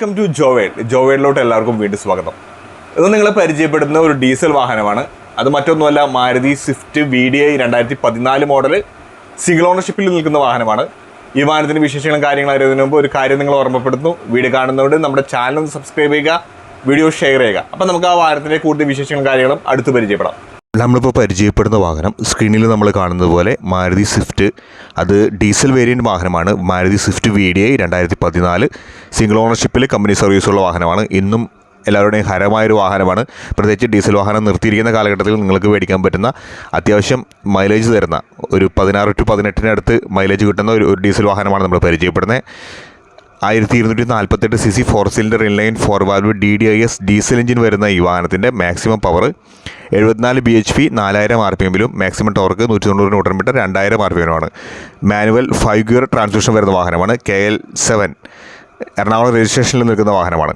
Welcome to ജോവേഡ്. ജോവേഡിലോട്ട് എല്ലാവർക്കും വീണ്ടും സ്വാഗതം. ഇത് നിങ്ങളെ പരിചയപ്പെടുന്ന ഒരു ഡീസൽ വാഹനമാണ്. അത് മറ്റൊന്നുമല്ല Maruti Swift V D I രണ്ടായിരത്തി പതിനാല് മോഡൽ സിംഗിൾ ഓണർഷിപ്പിൽ നിൽക്കുന്ന വാഹനമാണ്. ഈ വാഹനത്തിന് വിശേഷങ്ങളും കാര്യങ്ങളും അറിയുന്നതിന് മുമ്പ് ഒരു കാര്യം നിങ്ങൾ ഓർമ്മപ്പെടുത്തുന്നു. വീഡിയോ കാണുന്നതുകൊണ്ട് നമ്മുടെ ചാനൽ സബ്സ്ക്രൈബ് ചെയ്യുക വീഡിയോ ഷെയർ ചെയ്യുക. അപ്പം നമുക്ക് ആ വാഹനത്തിന്റെ കൂടുതൽ വിശേഷങ്ങളും കാര്യങ്ങളും അടുത്ത് പരിചയപ്പെടാം. നമ്മളിപ്പോൾ പരിചയപ്പെടുന്ന വാഹനം സ്ക്രീനിൽ നമ്മൾ കാണുന്നത് പോലെ മാരുതി സ്വിഫ്റ്റ്. അത് ഡീസൽ വേരിയന്റ് വാഹനമാണ്. Maruti Swift V D I രണ്ടായിരത്തി പതിനാല് സിംഗിൾ ഓണർഷിപ്പിൽ കമ്പനി സർവീസുള്ള വാഹനമാണ്. ഇന്നും എല്ലാവരുടെയും ഹരമായൊരു വാഹനമാണ്. പ്രത്യേകിച്ച് ഡീസൽ വാഹനം നിർത്തിയിരിക്കുന്ന കാലഘട്ടത്തിൽ നിങ്ങൾക്ക് മേടിക്കാൻ പറ്റുന്ന അത്യാവശ്യം മൈലേജ് തരുന്ന ഒരു പതിനാറ് ടു പതിനെട്ടിനടുത്ത് മൈലേജ് കിട്ടുന്ന ഒരു ഡീസൽ വാഹനമാണ് നമ്മൾ പരിചയപ്പെടുന്നത്. ആയിരത്തി ഇരുന്നൂറ്റി നാൽപ്പത്തെട്ട് C C four cylinder inline four valve D D I S diesel engine വരുന്ന ഈ വാഹനത്തിന്റെ മാക്സിമം പവർ എഴുപത്തിനാല് ബി എച്ച് പി നാലായിരം ആർ പി എമ്മിലും മാക്സിമം ടോർക്ക് നൂറ്റി തൊണ്ണൂറ് ന്യൂട്ടൺ മീറ്റർ രണ്ടായിരം ആർ പി എമ്മിലുമാണ് മാനുവൽ ഫൈവ് ഗിയർ ട്രാൻസ്മിഷൻ വരുന്ന വാഹനമാണ്. കെ എൽ സെവൻ എറണാകുളം രജിസ്ട്രേഷനിൽ നിൽക്കുന്ന വാഹനമാണ്.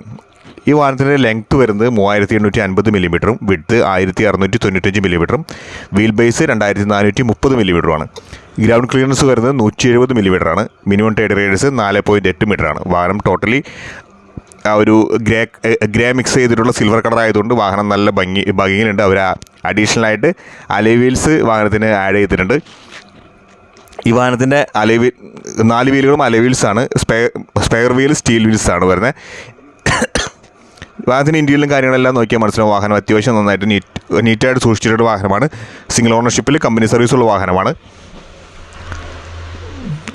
ഈ വാഹനത്തിന്റെ ലെങ്ത് വരുന്നത് മൂവായിരത്തി എണ്ണൂറ്റി അൻപത് മില്ലിമീറ്ററും വിഡ്ത്ത് ആയിരത്തി അറുന്നൂറ്റി തൊണ്ണൂറ്റഞ്ച് മില്ലിമീറ്ററും വീൽ ബേസ് രണ്ടായിരത്തി നാനൂറ്റി മുപ്പത് മില്ലിമീറ്ററുമാണ്. ഗ്രൗണ്ട് ക്ലിയറൻസ് വരുന്നത് നൂറ്റി എഴുപത് മില്ലിമീറ്റർ ആണ് മിനിമം ടൈഡ് റേഡിയസ് നാല് പോയിന്റ് എട്ട് മീറ്റർ ആണ് വാഹനം ടോട്ടലി ആ ഒരു ഗ്രേ ഗ്രേ മിക്സ് ചെയ്തിട്ടുള്ള സിൽവർ കളർ ആയതുകൊണ്ട് വാഹനം നല്ല ഭംഗി ഭംഗിയിലുണ്ട്. അവർ അഡീഷണൽ ആയിട്ട് അലേ വീൽസ് വാഹനത്തിന് ആഡ് ചെയ്തിട്ടുണ്ട്. ഈ വാഹനത്തിന്റെ അലവി നാല് വീലുകളും അലവീൽസാണ് spare spare wheel steel wheels ആണ് വരുന്നത് വാഹനത്തിന്റെ ഇന്റീരിയലും കാര്യങ്ങളെല്ലാം നോക്കിയാൽ മനസ്സിലാവും. വാഹനം അത്യാവശ്യം നന്നായിട്ട് നീറ്റ് നീറ്റായിട്ട് സൂക്ഷിച്ചിട്ടുള്ള വാഹനമാണ്. സിംഗിൾ ഓണർഷിപ്പിൽ കമ്പനി സർവീസുള്ള വാഹനമാണ്.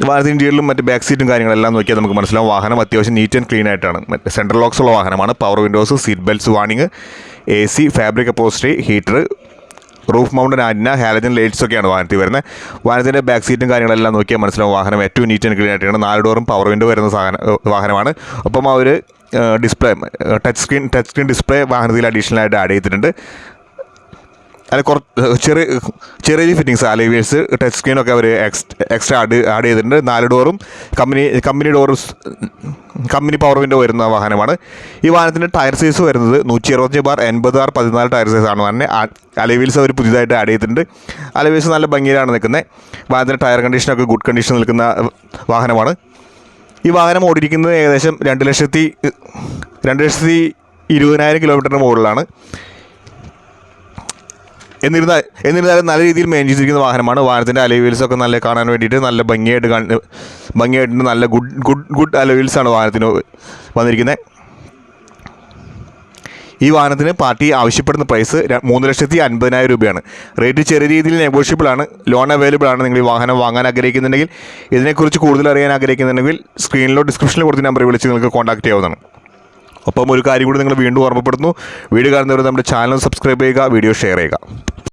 വാഹനത്തിന്റെ ഇന്റീരിയലും മറ്റ് ബാക്ക് സീറ്റും കാര്യങ്ങളെല്ലാം നോക്കിയാൽ നമുക്ക് മനസ്സിലാവും. വാഹനം അത്യാവശ്യം നീറ്റ് ആൻഡ് ക്ലീൻ ആയിട്ടാണ്. മറ്റ് സെൻട്രൽ ലോക്സ് ഉള്ള വാഹനമാണ്. Power windows seat belts വാണിങ് A C fabric upholstery heater roof mounted antenna halogen lights ഒക്കെയാണ് വാഹനത്തിൽ വരുന്നത്. വാഹനത്തിന്റെ ബാക്ക് സീറ്റും കാര്യങ്ങളെല്ലാം നോക്കിയാൽ മനസ്സിലാവും വാഹനം ഏറ്റവും നീറ്റ് ആൻഡ് ക്ലീൻ ആയിട്ടാണ്. നാല് ഡോറും പവർ വിൻഡോ വരുന്ന വാഹനമാണ്. ഒപ്പം ആ ഒരു display touch screen touch screen display വാഹനത്തിൽ അഡീഷണൽ ആയിട്ട് ആഡ് ചെയ്തിട്ടുണ്ട്. അല്ല കുറച്ച് ചെറിയ ചെറിയ ഫിറ്റിങ്സ് അലൈവേഴ്സ് ടച്ച് സ്ക്രീനൊക്കെ അവർ എക്സ്ട്രാ ആഡ് ആഡ് ചെയ്തിട്ടുണ്ട്. നാല് ഡോറും കമ്പനി കമ്പനി ഡോറും കമ്പനി പവർ വിൻഡോ വരുന്ന വാഹനമാണ്. ഈ വാഹനത്തിന്റെ ടയർ സൈസ് വരുന്നത് നൂറ്റി അറുപത്തഞ്ച് ബാർ എൺപത് ആർ പതിനാല് ടയർ സൈസാണ് വാഹനം അലൈവീൽസ് അവർ പുതിയതായിട്ട് ആഡ് ചെയ്തിട്ടുണ്ട്. അലൈവീൽസ് നല്ല ഭംഗിയിലാണ് നിൽക്കുന്നത്. വാഹനത്തിന്റെ ടയർ കണ്ടീഷനൊക്കെ ഗുഡ് കണ്ടീഷൻ നിൽക്കുന്ന വാഹനമാണ്. ഈ വാഹനം ഓടിയിരിക്കുന്നത് ഏകദേശം രണ്ട് ലക്ഷത്തി രണ്ട് ലക്ഷത്തി ഇരുപതിനായിരം കിലോമീറ്ററിന് മുകളിലാണ്. എന്നിരുന്നാൽ എന്നിരുന്നാലും നല്ല രീതിയിൽ മെയിൻ ചെയ്തിരിക്കുന്ന വാഹനമാണ്. വാഹനത്തിന്റെ ഒക്കെ നല്ല കാണാൻ വേണ്ടിയിട്ട് നല്ല ഭംഗിയായിട്ട് കാണ ഭംഗിയായിട്ട് നല്ല ഗുഡ് ഗുഡ് ഗുഡ് അലവീൽസ് ആണ് വാഹനത്തിന് വന്നിരിക്കുന്നത് ഈ വാഹനത്തിന് പാർട്ടി ആവശ്യപ്പെടുന്ന പ്രൈസ് മൂന്ന് ലക്ഷത്തി അൻപതിനായിരം രൂപയാണ്. റേറ്റ് ചെറിയ രീതിയിൽ നെഗോഷ്യബിൾ ആണ്. ലോൺ അവൈലബിൾ ആണ്. നിങ്ങൾ ഈ വാഹനം വാങ്ങാൻ ആഗ്രഹിക്കുന്നുണ്ടെങ്കിൽ ഇതിനെക്കുറിച്ച് കൂടുതൽ അറിയാൻ ആഗ്രഹിക്കുന്നുണ്ടെങ്കിൽ സ്ക്രീനിലോ ഡിസ്ക്രിപ്ഷനിൽ കൊടുത്ത നമ്പറിൽ വിളിച്ച് നിങ്ങൾക്ക് കോൺടാക്ട് ചെയ്യാവുന്നതാണ്. ഒപ്പം ഒരു കാര്യം കൂടി നിങ്ങൾ വീണ്ടും ഓർമ്മപ്പെടുന്നു വീഡിയോ കാണുന്നവർ നമ്മുടെ ചാനൽ സബ്സ്ക്രൈബ് ചെയ്യുക വീഡിയോ ഷെയർ ചെയ്യുക.